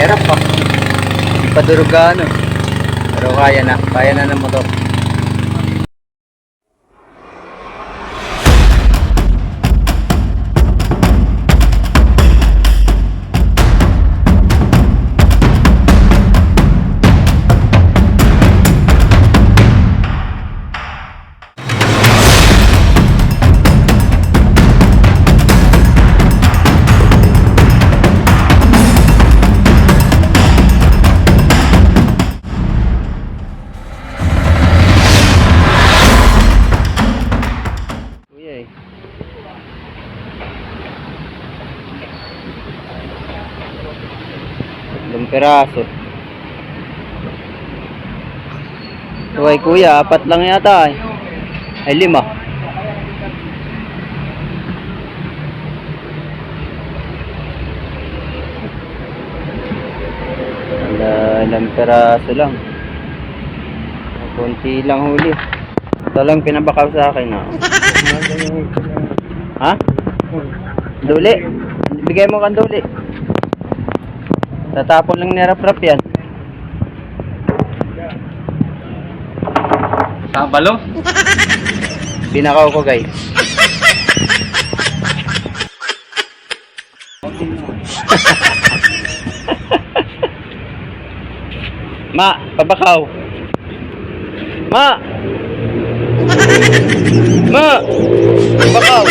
Hirap pa. Padurugano. Pero kaya na. Kaya na ng motor. Ilang peraso. Tuway kuya, apat lang yata eh. Ay lima. Wala, ilang peraso lang. Kunti lang huli. Ito lang pinabakaw sa akin ah. Ha? Duli. Bigay mo kang duli. Tatapon lang ni Rap Rap yan. Sabalo? Binakaw ko guys. Ma, pabakaw. Ma! Ma! Pabakaw.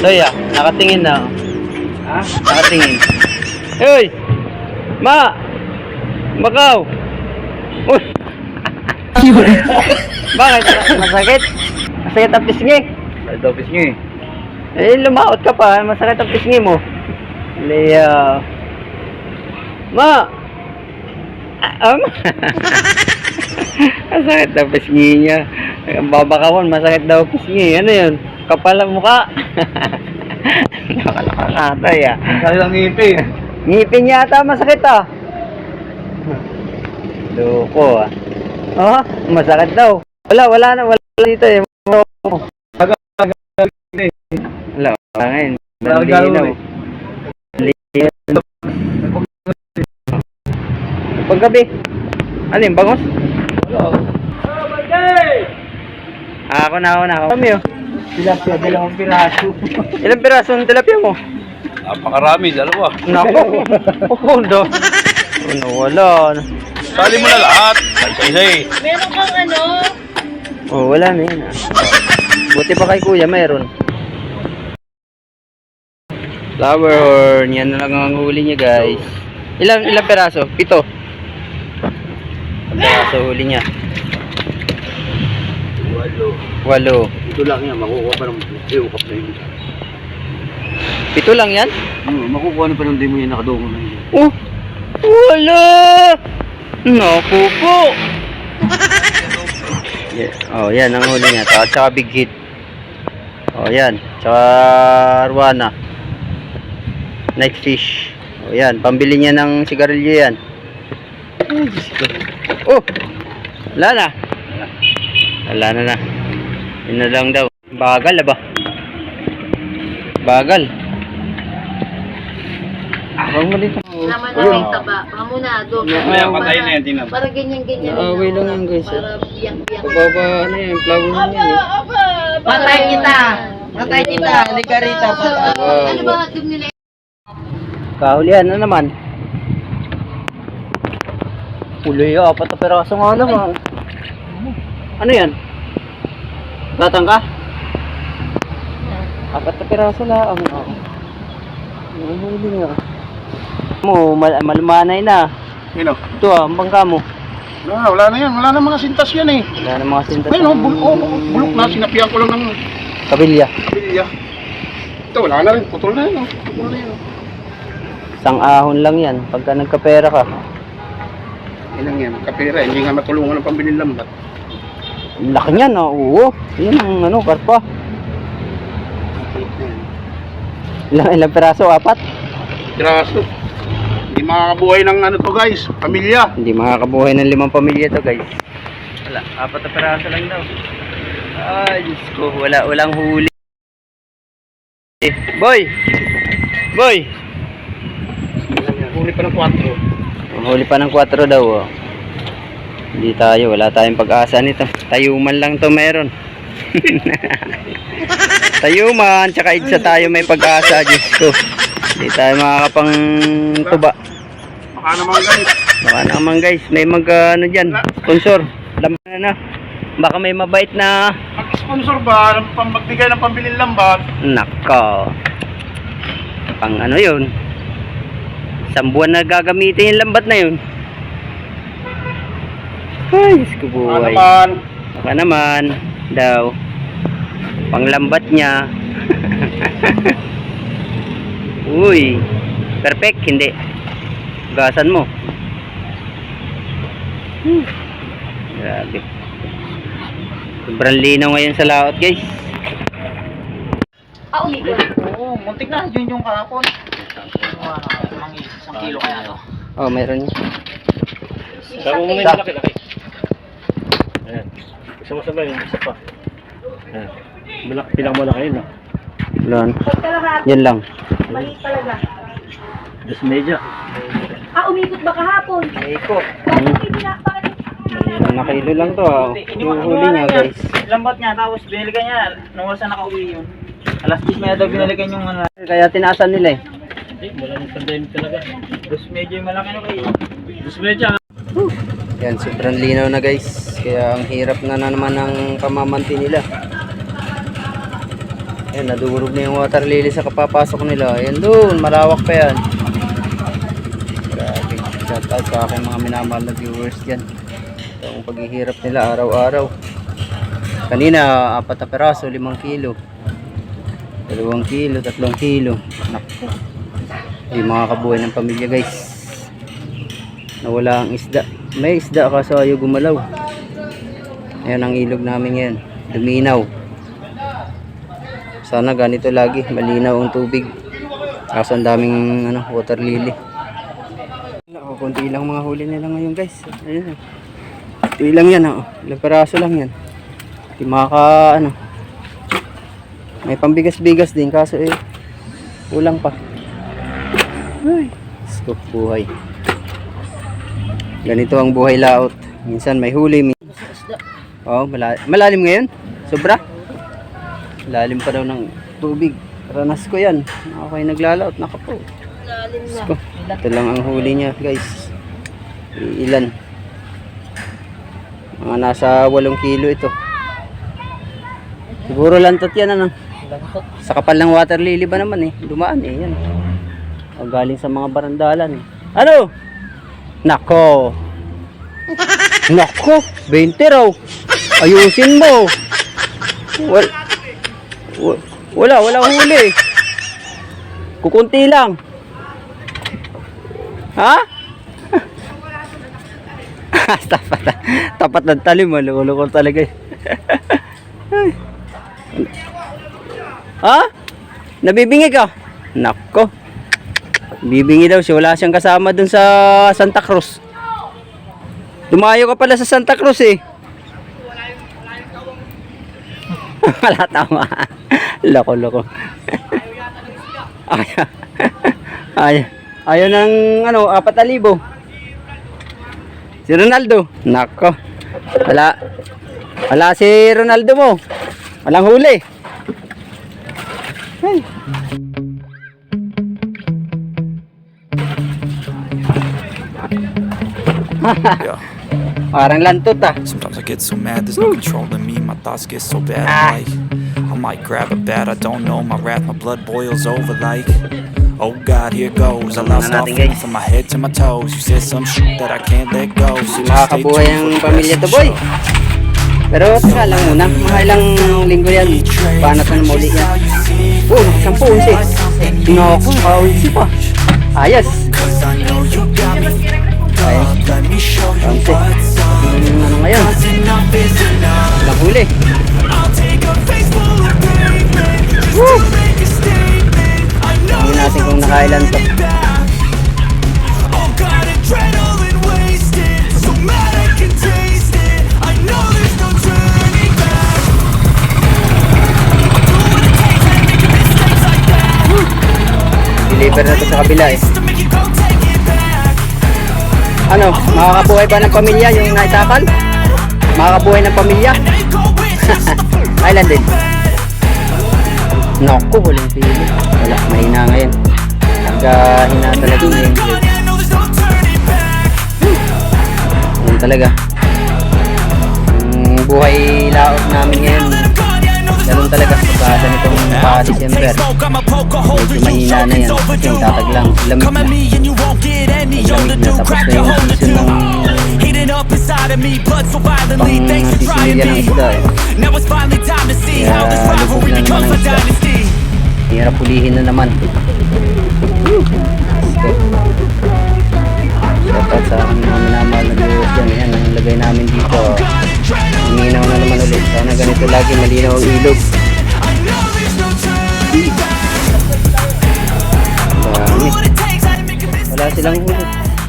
Toya, nakatingin na. Ha? Nakatingin. Hoy! Ma! Bakaw! Uy! Bakit? Masakit? Masakit ang pisngi? Ay, office nyo eh. Lumaot ka pa. Masakit ang pisngi mo. Leia. Ma! Um, masakit daw pisngi niya. Ang babakawan, masakit daw pisngi. Ano yun? Kapal ang mukha. Nakalakakatay ah. Kaya lang ngipin. Ngipin yata masakit ah. Loko ah. Oh, masakit daw. Wala, wala na, wala dito eh. Wala, wala ngayon. Wala Malinaw. gagawin. Malinaw. Paggabi. Ano yung bangos? Ah, ako na, ako na. Ako. Oh. Tilapia, dalawang piraso. Ilang piraso ng tilapia mo? Napakarami, dalawa. Nako. Oh, do. Ano, wala. Sali mo na lahat. Eh. Meron kang ano? Oh, wala na yun. ah. Buti pa kay kuya, mayroon. Flower horn, yan na lang ang huli niya guys. Ilang ilang peraso? Pito. Peraso huli niya. Walo. Walo. Ito lang yan, makukuha pa ng iukap na yun. Pito lang yan? Hmm, makukuha na pa ng di mo yan nakadungo na yun. Oh, wala! Naku po! yeah. Oh, yan ang huli niya. Tsaka, tsaka big hit. Oh, yan. Tsaka arwana. Night fish. Oh, yan. Pambili niya ng sigarilyo yan. Oh! Wala na. Wala na na. Yun na lang daw. Bagal, aba. Bagal. Huwag mo dito. Naman na may taba. Baka muna, doon. Mamaya, patayin na yan, tingnan. Para ganyan-ganyan. Away lang yan, guys, Para biyak-biyak. Pababa, ano yan, flower yan eh. Patay kita! Patay kita! Halika rito. Ano ba hatid nila? Kahulihan na naman. Puloy ah, apat na peraso nga naman. Ano yan? Gatang ka? Apat na peraso lang. Ang huli nga. Mo, mal malumanay na. Yun o. Ito ah, ang bangka mo. Wala, wala na yan. Wala na mga sintas yan eh. Wala na mga sintas. Ayun o, ng bulok, oh, bulok na. Sinapian ko lang ng Kabilya. bilya. Ito, wala na rin. Putol na yun o. Putol na yun o. Isang ahon lang yan. Pagka nagkapera ka. Yan lang yan. Kapira, hindi nga matulungan ng pambilin lambat. Ang Laki niyan ah, oo. Yan ang ano, karpa. Ilang, ilang peraso? Apat? Graso. Hindi makakabuhay ng ano to guys. Pamilya. Hindi makakabuhay ng limang pamilya to guys. Wala, apat na peraso lang daw. Ay, Diyos ko, wala, walang huli. Boy! Boy! huli pa ng 4. Ang huli pa ng 4 daw. Oh. Hindi tayo, wala tayong pag-asa nito. Tayuman lang to meron. Tayuman, tsaka idsa tayo may pag-asa, Diyos ko. Hindi tayo makakapang tuba. Baka naman guys. Baka naman guys, may mag uh, ano dyan, sponsor. Laman na. Baka may mabait na Mag-sponsor ba ng pambagbigay ng pambilin lambat? Nako. Pang ano yun? Isang buwan na gagamitin yung lambat na yun. Ay, Diyos ko buhay. naman? Baka naman, daw. Panglambat niya. Uy. Perfect, hindi. Gasan mo. Hmm. Grabe. Sobrang linaw ngayon sa laot, guys. Ah, umikot. Oo, muntik na. Yun yung kahapon. Mga isang kilo kaya to. Oh, meron niya. Sabi mo Sa- laki. Ayan. Isa mo sabay, isa pa. Ayan. Malaki, pinakamalaki yun ah. Lan. Yan lang. Maliit talaga. Dos medya. Ah, umikot ba kahapon? Ikot. Bakit hindi na, bakit na kilo lang to ah. Yung huli niya guys. Lambat niya, tapos binilikan niya. Nung oras na nakauwi yun. Alas 10 niya daw binilikan yung ano. Kaya tinaasan nila eh. Hindi, wala nang pandemic talaga. Dos medyo yung malaki na kayo. Dos medya. Yan, sobrang linaw na guys. Kaya ang hirap na, na naman ng pamamanti nila. Yan, nadurog na yung water lily sa kapapasok nila. Yan doon, malawak pa yan. Grabe. Shout out sa aking mga minamahal na viewers dyan. Ito ang paghihirap nila araw-araw. Kanina, apat na peraso, limang kilo. Dalawang kilo, tatlong kilo. Naku. Yung mga kabuhay ng pamilya guys nawala ang isda may isda kaso ayaw gumalaw ayan ang ilog namin ngayon luminaw sana ganito lagi malinaw ang tubig kaso ang daming ano, water lily Wala, konti lang mga huli nila ngayon guys ayun oh. ito lang yan oh. ilang peraso lang yan di maka ano may pambigas-bigas din kaso eh kulang pa ay scoop buhay Ganito ang buhay laot. Minsan may huli. Min oh, mala malalim ngayon. Sobra. Lalim pa daw ng tubig. Ranas ko yan. Ako ay naglalaot. Naka po. Ko. Ito lang ang huli niya guys. Ilan. Mga nasa 8 kilo ito. Siguro lantot yan ano. Sa kapal ng water lily ba naman eh. Dumaan eh. Yan. O galing sa mga barandalan eh. Ano? Nako. Nako, 20 raw. Ayusin mo. Wa- wala, wala huli. Kukunti lang. Ha? tapat, tapat ng talim, malulukol talaga. eh. ha? Nabibingi ka? Nako. Bibingi daw siya. Wala siyang kasama dun sa Santa Cruz. Dumayo ka pala sa Santa Cruz eh. Wala tama. Loko, loko. ay, ay, ayaw ng ano, apat na libo. Si Ronaldo. Nako. Wala. Wala si Ronaldo mo. Walang huli. Ay. Parang lantot ah. Sometimes I get so mad, there's no controlling me. My thoughts get so bad, I'm like, might grab a bat, I don't know. My wrath, my blood boils over like, oh God, here goes. I lost Tingnan all feeling from my head to my toes. You said some shit that I can't let go. So just stay tuned for the pamilya rest to of the boy. show. Pero teka lang muna, mga ilang linggo yan. Paano na muli yan? Oh, sampu, unsi. Naku, kaunsi pa. Ayos. Ayos. Yung ano ngayon, Cause Deliver na to sa kabila eh. Ano, makakabuhay ba ng pamilya yung naitakal? Makakabuhay ng pamilya? Island din. Naku, walang pili. Wala, mahina ngayon. Nagkahina talaga ngayon. Ganun talaga. Yung buhay laot namin ngayon. Ganun talaga. Pagka ganitong pa-December. Medyo mahina na yan. Kasi yung tatag lang. Lamig na. lamig na. Tapos na yung season ng up inside of me, blood so violently. Thanks for trying me. eh. Now it's finally time to see Kaya how this lubog rivalry na naman becomes ang a isda. dynasty. Hirap pulihin na naman. Dapat sa aking mga minamahal na viewers dyan. Ayan, ang lagay namin dito. Uminaw na naman ulit. Sana ganito lagi malinaw ang ilog. Dami. Wala silang huli.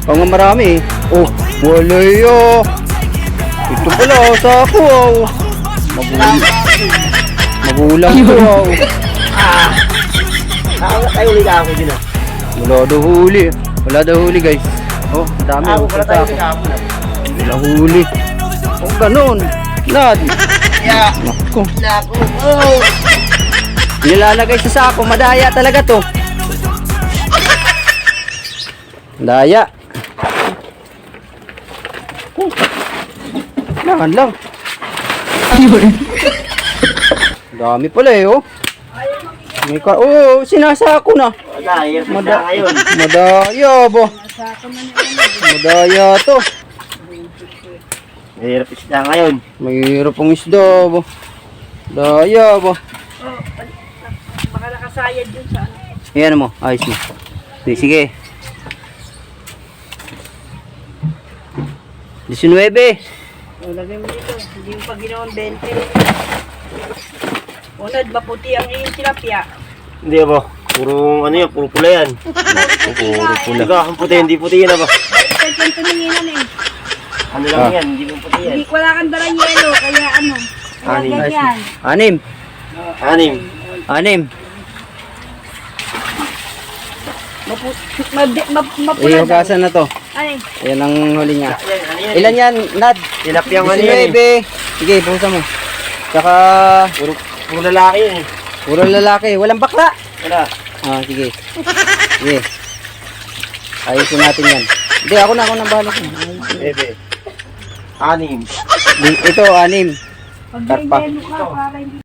Oo nga marami eh. Oh, wala yo. Ito pala, oh, sa ako. Oh. Magulang. Magulang ko. Oh. Ay, uli ka ako din ah. Wala daw huli. Wala daw huli guys. Oh, dami. Ako oh, pala sa tayo ako. kahapon ah. Wala huli. Oh, ganun. Nad. Yeah. Naku. Naku. Oh. Nilalagay sa sako. Madaya talaga to. Daya. Oh. Kailangan lang. Dami pala eh, oh. May ka oh, sinasako na. Wala, hirap na Mada- ngayon. Madaya ba? Madaya to. Hirap isda ngayon. Mahirap ang isda ba? Daya ba? Baka nakasayad dun sa ano. Ayan mo, ayos mo. Sige, sige. 19. O, lagay mo dito. Hindi mo pa ginawan 20. Unad, maputi ang iyong tilapia. Hindi ba? Puro ano yan, puro pula yan. Puro Pula. Ikaw, ang puti, hindi puti yan ah ba? Baliktad yung tuminginan eh. Ano lang Ah. yan, hindi mo puti yan. Hindi wala kang dalang yelo, kaya ano. Kaya Ani. ganyan. Anim. Anim. Anim. Mapu mab Eh, mapula na to. Ay, Ayan ang huli niya. Ilan yan, Nad? Tilapiyang ano yan eh. 19. Sige, busa mo. Tsaka, Puro, puro lalaki yan eh. puro lalaki. Walang bakla. Wala. Ah, sige. Sige. Ayusin natin yan. Hindi, ako na, ako na bahala. Bebe. Anim. Di- Ito, anim. pag yelo ka, para hindi